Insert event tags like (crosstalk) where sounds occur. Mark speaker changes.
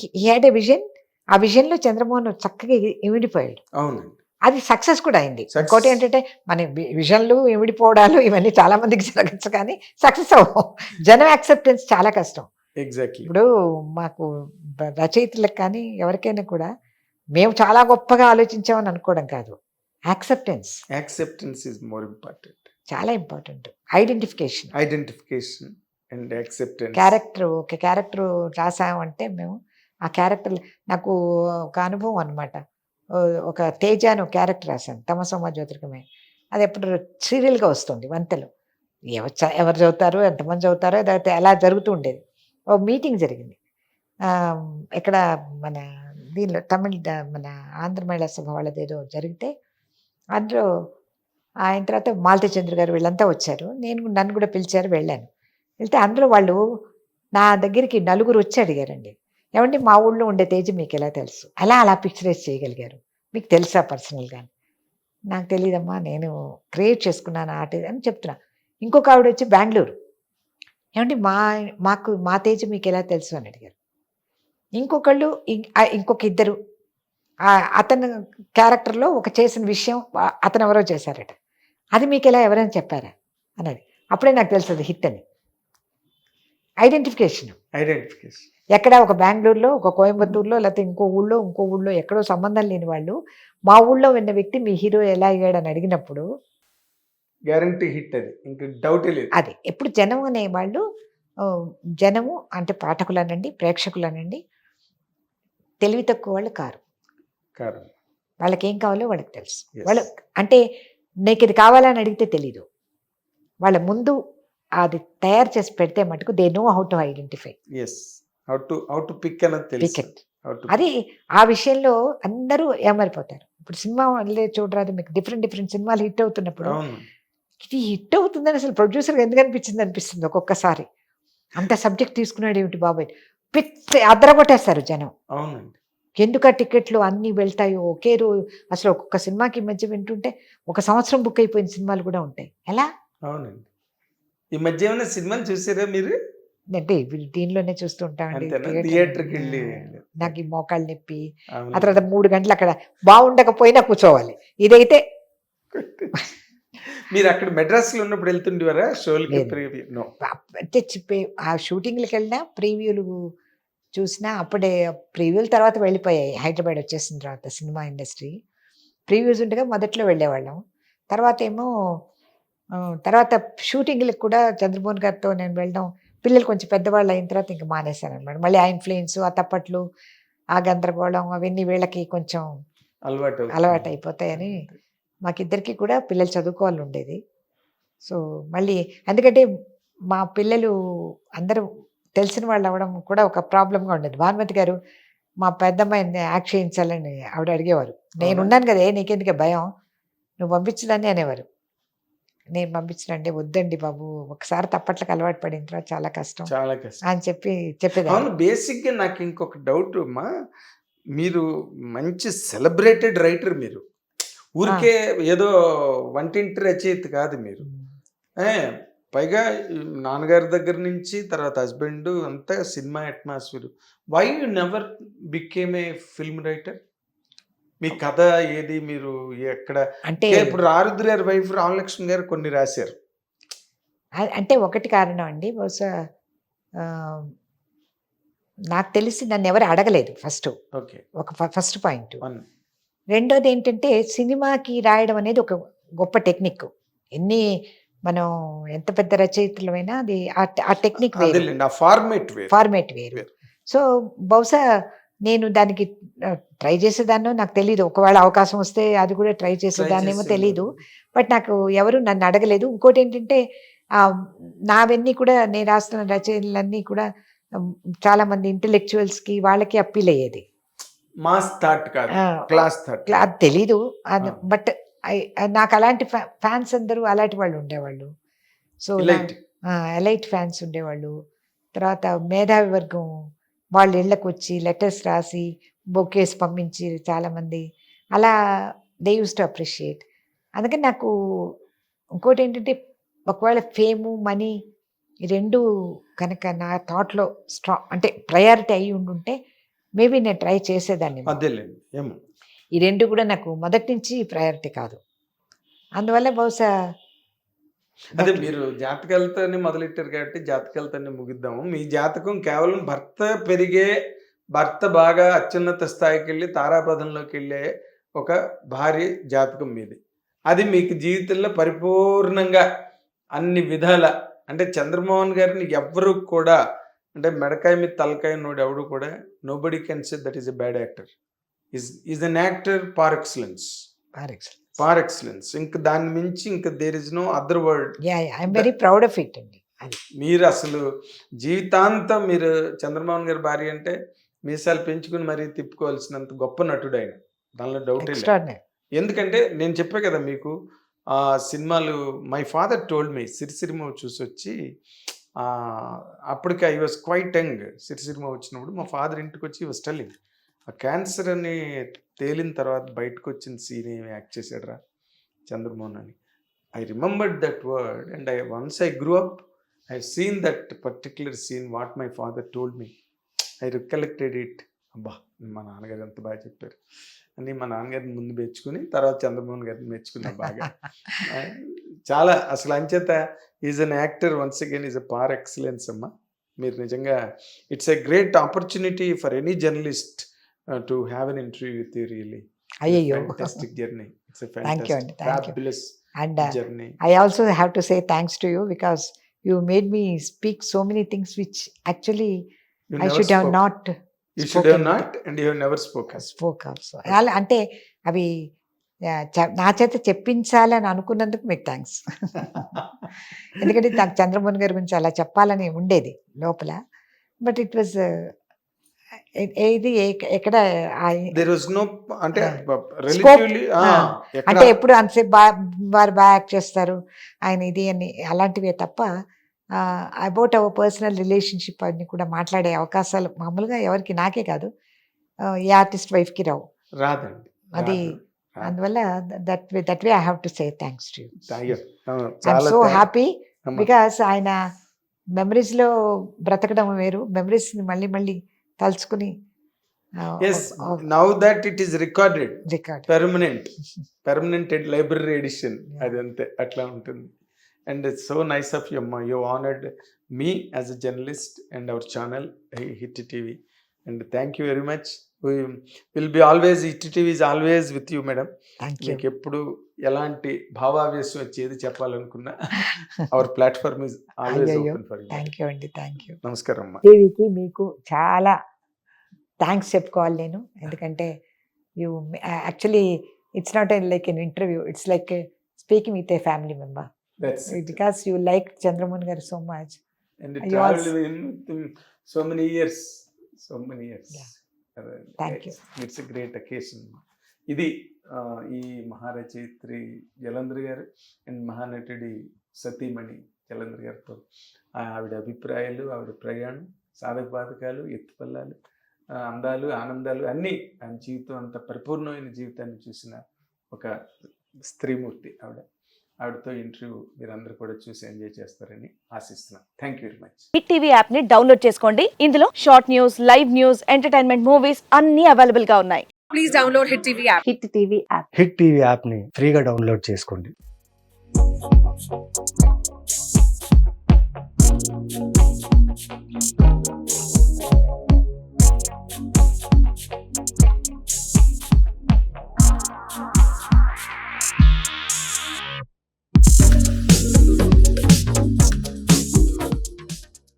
Speaker 1: He had a vision ఆ విజన్లో చంద్రమోహన్ చక్కగా ఇమిడిపోయాడు
Speaker 2: అవునండి.
Speaker 1: అది సక్సెస్ కూడా అయింది. ఇంకోటి ఏంటంటే మన విజన్లు ఇమిడిపోవడాలు ఇవన్నీ చాలా మందికి జరగచ్చు కానీ సక్సెస్ అవ్వం జనం యాక్సెప్టెన్స్ చాలా కష్టం.
Speaker 2: ఎగ్జాక్ట్లీ
Speaker 1: ఇప్పుడు మాకు రచయితలకు కానీ ఎవరికైనా కూడా మేము చాలా గొప్పగా ఆలోచించామని అనుకోవడం కాదు. Acceptance
Speaker 2: acceptance is more important
Speaker 1: చాలా important identification
Speaker 2: identification and acceptance
Speaker 1: character ఒక క్యారెక్టర్ రాసామంటే మేము ఆ క్యారెక్టర్ నాకు ఒక అనుభవం అనమాట ఒక తేజ అని ఒక క్యారెక్టర్ రాశాను తమ సమాజ జ్యోతిర్గమే. అది ఎప్పుడు సీరియల్గా వస్తుంది వంతెలు. ఎవరు ఎవరు చదువుతారు ఎంతమంది చదువుతారో లేకపోతే అలా జరుగుతూ ఉండేది. ఓ మీటింగ్ జరిగింది. ఇక్కడ మన దీనిలో తమిళ మన ఆంధ్ర మహిళా సభ వాళ్ళది ఏదో జరిగితే అందులో ఆయన తర్వాత మాలతి చంద్ర గారు వీళ్ళంతా వచ్చారు. నేను నన్ను కూడా పిలిచారు వెళ్ళాను. వెళ్తే అందులో వాళ్ళు నా దగ్గరికి నలుగురు వచ్చి అడిగారండి. ఏమంటే మా ఊళ్ళో ఉండే తేజ మీకు ఎలా తెలుసు? అలా అలా పిక్చరైజ్ చేయగలిగారు. మీకు తెలుసా పర్సనల్గా నాకు తెలియదమ్మా నేను క్రియేట్ చేసుకున్నాను ఆర్ట్ అని చెప్తున్నా. ఇంకొక ఆవిడ వచ్చి బెంగళూరు. ఏమంటే మా మాకు మా తేజ మీకు ఎలా తెలుసు అని అడిగారు. ఇంకొకళ్ళు ఇంకొక ఇద్దరు. అతను క్యారెక్టర్లో ఒక చేసిన విషయం అతను ఎవరో చేశారట. అది మీకు ఎలా ఎవరైనా చెప్పారా? అన్నది. అప్పుడే నాకు తెలుసు అది హిట్ అని. ఐడెంటిఫికేషన్
Speaker 2: ఐడెంటిఫికేషన్
Speaker 1: ఎక్కడ ఒక బెంగళూరులో ఒక కోయంబత్తూరులో లేకపోతే ఇంకో ఊళ్ళో ఇంకో ఊళ్ళో ఎక్కడో సంబంధం లేని వాళ్ళు మా ఊళ్ళో ఉన్న వ్యక్తి మీ హీరో ఎలా అయ్యాడని అడిగినప్పుడు
Speaker 2: గ్యారంటీ హిట్ అది. ఇంకా డౌటే లేదు.
Speaker 1: అది. ఎప్పుడు జనం అనేవాళ్ళు ఆ, జనము అంటే పాఠకులనండి ప్రేక్షకులనండి తెలివి తక్కువ వాళ్ళు కారు.
Speaker 2: కారణం
Speaker 1: వాళ్ళకి ఏం కావాలో వాళ్ళకి తెలుసు. వాళ్ళు అంటే నీకు ఇది కావాలని అడిగితే తెలీదు. వాళ్ళ ముందు అది తయారు చేసి పెడితే మటుకు they know how to identify
Speaker 2: aspect
Speaker 1: అది ఆ విషయంలో అందరూ ఏమరిపోతారు. ఇప్పుడు సినిమా చూడరాదు మీకు డిఫరెంట్ డిఫరెంట్ సినిమాలు హిట్ అవుతున్నప్పుడు ఇది హిట్ అవుతుందని అసలు ప్రొడ్యూసర్గా ఎందుకు అనిపించింది అనిపిస్తుంది ఒక్కొక్కసారి. అంత సబ్జెక్ట్ తీసుకున్నాడు ఏమిటి బాబాయ్? పిచ్చి అద్దరగొట్టేస్తారు జనం.
Speaker 2: అవునండి.
Speaker 1: ఎందుకు ఆ టికెట్లు అన్నీ వెళ్తాయో? ఒకే రోజు అసలు ఒక్కొక్క సినిమాకి ఈ మధ్య వింటుంటే ఒక సంవత్సరం బుక్ అయిపోయిన సినిమాలు కూడా ఉంటాయి. ఎలా?
Speaker 2: అవునండి. ఈ మధ్య ఏమైనా సినిమాలు చూసారా మీరు?
Speaker 1: అంటే దీనిలోనే చూస్తూ ఉంటామండి.
Speaker 2: అంతేనా?
Speaker 1: theatre
Speaker 2: థియేటర్కి. వెళ్ళి
Speaker 1: నాకు ఈ మోకాళ్ళు నొప్పి. ఆ తర్వాత మూడు గంటలు అక్కడ బాగుండకపోయినా కూర్చోవాలి. ఇదైతే (laughs)
Speaker 2: మీరు అక్కడ మెడ్రాస్లో ఉన్నప్పుడు వెళ్తుండేవారా? షోలకి. ప్రీవ్యూ?
Speaker 1: ఆ షూటింగ్లకి వెళ్ళినా ప్రీవ్యూలు చూసినా అప్పుడే ప్రీవ్యూల తర్వాత వెళ్ళిపోయాయి. హైదరాబాద్ వచ్చేసిన తర్వాత సినిమా ఇండస్ట్రీ. ప్రీవ్యూస్ ఉండగా మొదట్లో వెళ్ళేవాళ్ళం. తర్వాత ఏమో తర్వాత షూటింగ్లకు కూడా చంద్రమోహన్ గారితో నేను వెళ్ళడం పిల్లలు కొంచెం పెద్దవాళ్ళు అయిన తర్వాత ఇంకా మానేశాను అనమాట మళ్ళీ ఆ ఇన్ఫ్లుయెన్స్ ఆ తప్పట్లు ఆ గందరగోళం అవన్నీ వీళ్ళకి కొంచెం
Speaker 2: అలవాటు.
Speaker 1: అలవాటు అయిపోతాయని మాకిద్దరికి కూడా పిల్లలు చదువుకోవాలి ఉండేది సో మళ్ళీ ఎందుకంటే మా పిల్లలు అందరూ తెలిసిన వాళ్ళు అవ్వడం కూడా ఒక ప్రాబ్లంగా ఉండేది. భానుమతి గారు మా పెద్దమ్మాయిని యాక్ట్ చేయించాలని ఆవిడ అడిగేవారు. నేను
Speaker 2: అవునా?
Speaker 1: ఉన్నాను కదా నీకెందుకే భయం? నువ్వు పంపించడాన్ని అనేవారు. నేను పంపించడండి వద్దండి బాబు. ఒకసారి తప్పట్లకు అలవాటు పడిన తర్వాత చాలా కష్టం
Speaker 2: చాలా కష్టం.
Speaker 1: అని చెప్పి చెప్పేదాన్ని.
Speaker 2: అవును బేసిక్గా నాకు ఇంకొక డౌట్ అమ్మా. మీరు మంచి సెలబ్రేటెడ్ రైటర్ మీరు. ఊరికే ఏదో వంటింటి రచయిత కాదు మీరు. పైగా నాన్నగారి దగ్గర నుంచి తర్వాత హస్బెండ్ అంతా cinema atmosphere. Why you never became a film writer మీ కథ ఏది? మీరు ఎక్కడ?
Speaker 1: అంటే
Speaker 2: ఇప్పుడు ఆరుద్ర గారి వైఫ్ రామలక్ష్మి గారు కొన్ని రాశారు.
Speaker 1: అంటే ఒకటి కారణం అండి. బహుశా నాకు తెలిసి నన్ను ఎవరు అడగలేదు ఫస్ట్.
Speaker 2: ఓకే.
Speaker 1: ఒక ఫస్ట్ పాయింట్. రెండోది ఏంటంటే సినిమాకి రాయడం అనేది ఒక గొప్ప టెక్నిక్. ఎన్ని మనం ఎంత పెద్ద రచయితలమైనా అది ఆ- టెక్నిక్ వేరు.
Speaker 2: ఫార్మేట్ వేరు.
Speaker 1: ఫార్మేట్ వేరు. సో బహుశా నేను దానికి ట్రై చేసేదాన్నో నాకు తెలియదు ఒకవేళ అవకాశం వస్తే అది కూడా ట్రై చేసేదాన్నేమో
Speaker 2: చేసేది.
Speaker 1: తెలీదు. బట్ నాకు ఎవరు నన్ను అడగలేదు. ఇంకోటి ఏంటంటే నావన్నీ కూడా నేను రాస్తున్న రచనలన్నీ కూడా ఉమ్, చాలా మంది intellectuals కి వాళ్ళకి అప్పీల్ అయ్యేది.
Speaker 2: మాస్ థాట్ కాదు.
Speaker 1: ఆ,
Speaker 2: క్లాస్ థాట్
Speaker 1: క్లా- అది తెలీదు. బట్ నాకు అలాంటి ఫ్యాన్స్ అందరూ అలాంటి వాళ్ళు ఉండేవాళ్ళు. సో. ఎలైట్ ఫ్యాన్స్ ఉండేవాళ్ళు. తర్వాత మేధావి వర్గం వాళ్ళ ఇళ్ళకు వచ్చి లెటర్స్ రాసి బొకేస్ పంపించి చాలామంది. అలా దే యూస్ టు అప్రిషియేట్. అందుకని నాకు ఇంకోటి ఏంటంటే ఒకవేళ ఫేము మనీ ఈ రెండు కనుక నా థాట్లో స్ట్రా అంటే ప్రయారిటీ అయి ఉండుంటే మేబీ నేను ట్రై చేసేదాన్ని ఈ రెండు కూడా నాకు మొదటి నుంచి ప్రయారిటీ కాదు. అందువల్ల బహుశా
Speaker 2: అదే మీరు జాతకాలతోనే మొదలెట్టారు కాబట్టి జాతకాలతోనే ముగిద్దాము. మీ జాతకం కేవలం భర్త పెరిగే భర్త బాగా అత్యున్నత స్థాయికి వెళ్ళి తారాపదంలోకి వెళ్ళే ఒక భార్య జాతకం మీది. అది మీకు జీవితంలో పరిపూర్ణంగా అన్ని విధాల అంటే చంద్రమోహన్ గారిని ఎవ్వరు కూడా అంటే మెడకాయ మీద తలకాయ నోడు ఎవడు కూడా nobody can say that is a bad actor is is an actor par excellence par excellence ఇంకా దాన్ని మించి ఇంకా there is no other word
Speaker 1: I'm very proud of it అండి
Speaker 2: మీరు అసలు జీవితాంతం మీరు చంద్రమోహన్ గారి భార్య అంటే మీసాలు పెంచుకుని మరీ తిప్పుకోవాల్సినంత గొప్ప నటుడు ఆయన దానిలో డౌట్ ఎందుకంటే నేను చెప్పే కదా మీకు ఆ సినిమాలు మై ఫాదర్ టోల్డ్ మీ సిరిసిరిమ చూసి వచ్చి అప్పటికి ఐ వాజ్ క్వైట్ యంగ్ సిరిసిరిమ వచ్చినప్పుడు మా ఫాదర్ ఇంటికి వచ్చి వాజ్ టెల్లింగ్ ఆ క్యాన్సర్ అని తేలిన తర్వాత బయటకు వచ్చిన సీన్ ఏమి యాక్ట్ చేశాడరా చంద్రమోహన్ అని I remembered that word and I once I grew up I seen that particular scene what my father told me. I recollected it. అబ్బా మా నాన్నగారు ఎంత బాగా చెప్పారు. అని మా నాన్నగారిని ముందు మెచ్చుకుని తర్వాత చంద్రమోహన్ గారిని మెచ్చుకున్నా బాగా. చాలా అసలు అంచేత is an actor once again is a par excellence అమ్మా. మీరు నిజంగా it's a great opportunity for any journalist to have an interview with you really
Speaker 1: అయ్యయ్యో.
Speaker 2: Fantastic journey it's a
Speaker 1: you అండి.
Speaker 2: Fabulous journey
Speaker 1: I also have to say thanks to you because you made me speak so many things which actually I should have not
Speaker 2: you should have. Not and you have never
Speaker 1: spoke also. అలా అంటే అవి నా చేత చెప్పించాలని అనుకున్నందుకు మీకు thanks (laughs) ఎందుకంటే నాకు చంద్రమోహన్ గారి గురించి అలా చెప్పాలని ఉండేది లోపల. బట్ ఇట్ వాజ్ ఏది ఏ- ఎక్కడ ఆ-
Speaker 2: దేర్ వాజ్ నో అంటే
Speaker 1: ఎప్పుడు అంతసేపు బా వారు బాగా యాక్ట్ చేస్తారు ఆయన ఇది అని అలాంటివే తప్ప అబౌట్ అవర్ పర్సనల్ రిలేషన్షిప్ అన్ని కూడా మాట్లాడే అవకాశాలు మామూలుగా ఎవరికి నాకే కాదు. ఆ, ఏ ఆర్టిస్ట్ వైఫ్కి రావు.
Speaker 2: రాదండి.
Speaker 1: అది
Speaker 2: రాదు.
Speaker 1: అందువల్ల that way that way I have to say thanks to
Speaker 2: అయ్యో, ఆ,
Speaker 1: ఐఎమ్
Speaker 2: చాలా
Speaker 1: సో
Speaker 2: thank-
Speaker 1: హ్యాపీ
Speaker 2: అమ్మా.
Speaker 1: బికాస్ ఆయన మెమరీస్లో బ్రతకడం వేరు. మెమరీస్ని మళ్ళీ మళ్ళీ తలుచుకుని
Speaker 2: as now that it is recorded
Speaker 1: record
Speaker 2: permanent permanent library edition. అది అంతే అట్లా ఉంటుంది. And it's so nice of you you honoured me as a journalist and our channel Hit TV and thank you very much will be always Hit TV is always with you madam
Speaker 1: you
Speaker 2: మీకు ఎప్పుడు ఎలాంటి భావావేశం వచ్చేది చెప్పాలనుకున్నా our platform is always. Open for
Speaker 1: thank you అండి thank you
Speaker 2: నమస్కారం అమ్మా.
Speaker 1: టీవీకి మీకు చాలా థ్యాంక్స్ చెప్పుకోవాలి నేను. ఎందుకంటే you actually it's not like an interview it's like speaking with a family member.
Speaker 2: That's
Speaker 1: because you like Chandramohan garu so much. Yeah.
Speaker 2: Uh,
Speaker 1: Thank you.
Speaker 2: it's- it's a great occasion. ఇది ఈ మహారచయిత్రి జలంధ్ర గారు and మహానటుడి సతీమణి జలంధ్ర గారితో ఆవిడ అభిప్రాయాలు ఆవిడ ప్రయాణం సాధక బాధకాలు ఎత్తుపల్లాలు అందాలు ఆనందాలు అన్నీ ఆయన జీవితం అంత పరిపూర్ణమైన జీవితాన్ని చూసిన ఒక స్త్రీమూర్తి ఆవిడ. ఆవిడతో ఇంటర్వ్యూ మీరందరూ కూడా చూసి ఎంజాయ్ చేస్తారని ఆశిస్తున్నాను thank you very much
Speaker 3: Hit TV యాప్ని డౌన్లోడ్ చేసుకోండి. ఇందులో short news live news entertainment movies అన్ని అవైలబుల్గా ఉన్నాయి.
Speaker 4: Please download Hit TV app
Speaker 3: Hit TV app
Speaker 5: Hit TV యాప్ని ఫ్రీగా డౌన్లోడ్ చేసుకోండి.